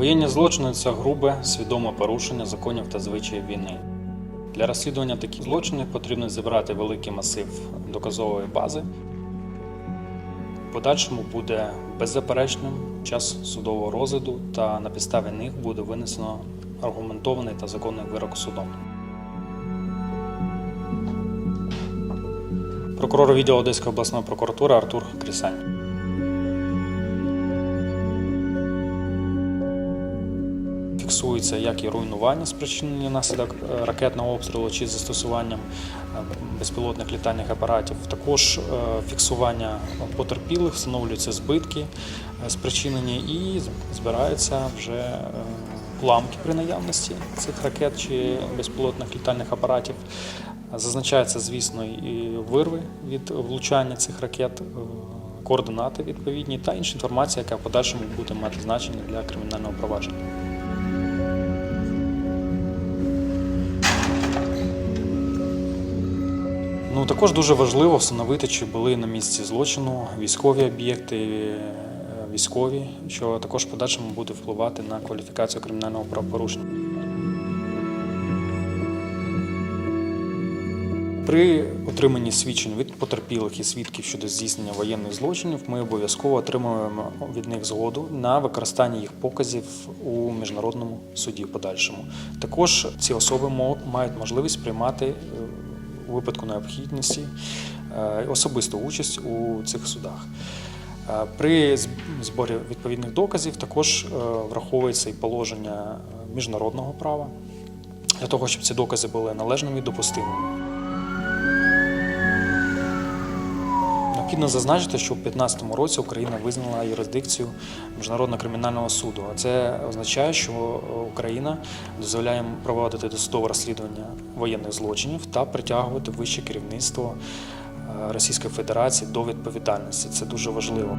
Воєнні злочини це грубе, свідоме порушення законів та звичаїв війни. Для розслідування таких злочинів потрібно зібрати великий масив доказової бази. В подальшому буде беззаперечним час судового розгляду, та на підставі них буде винесено аргументований та законний вирок судом. Прокурор відділу Одеської обласної прокуратури Артур Крісань. Фіксується як і руйнування, спричинені внаслідок е, ракетного обстрілу чи застосуванням е, безпілотних літальних апаратів. Також е, фіксування потерпілих, встановлюються збитки спричинені і збираються вже уламки при наявності цих ракет чи безпілотних літальних апаратів. Зазначаються, звісно, і вирви від влучання цих ракет, координати відповідні та інша інформація, яка в подальшому буде мати значення для кримінального провадження. Ну також дуже важливо встановити, чи були на місці злочину військові об'єкти, е, військові, що також в подальшому буде впливати на кваліфікацію кримінального правопорушення. При отриманні свідчень від потерпілих і свідків щодо здійснення воєнних злочинів ми обов'язково отримуємо від них згоду на використання їх показів у міжнародному суді подальшому. Також ці особи мають можливість приймати е, у випадку необхідності е, особисту участь у цих судах. Е, При зборі відповідних доказів також е, враховується і положення міжнародного права для того, щоб ці докази були належними і допустимими. Необхідно зазначити, що у 2015 році Україна визнала юрисдикцію Міжнародного кримінального суду. А це означає, що Україна дозволяє проводити досудове розслідування воєнних злочинів та притягувати вище керівництво е, Російської Федерації до відповідальності. Це дуже важливо.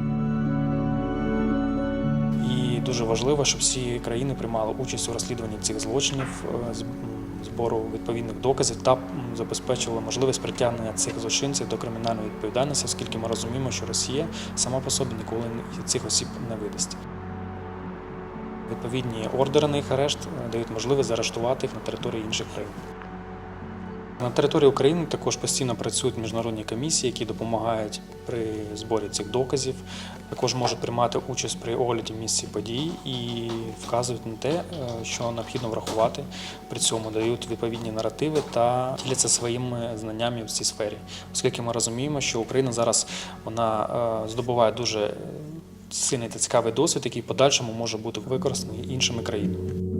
І дуже важливо, щоб всі країни приймали участь у розслідуванні цих злочинів, е, збору відповідних доказів та забезпечували можливість притягнення цих злочинців до кримінальної відповідальності, оскільки ми розуміємо, що Росія сама по собі ніколи цих осіб не видасть. Відповідні ордери на їх арешт е, дають можливість заарештувати їх на території інших країн. На території України також постійно працюють міжнародні комісії, які допомагають при зборі цих доказів. Також можуть приймати участь при огляді місці подій і вказують на те, е, що необхідно врахувати. При цьому дають відповідні наративи та діляться своїми знаннями в цій сфері, оскільки ми розуміємо, що Україна зараз вона е, здобуває дуже сильний та цікавий досвід, який в подальшому може бути використаний іншими країнами.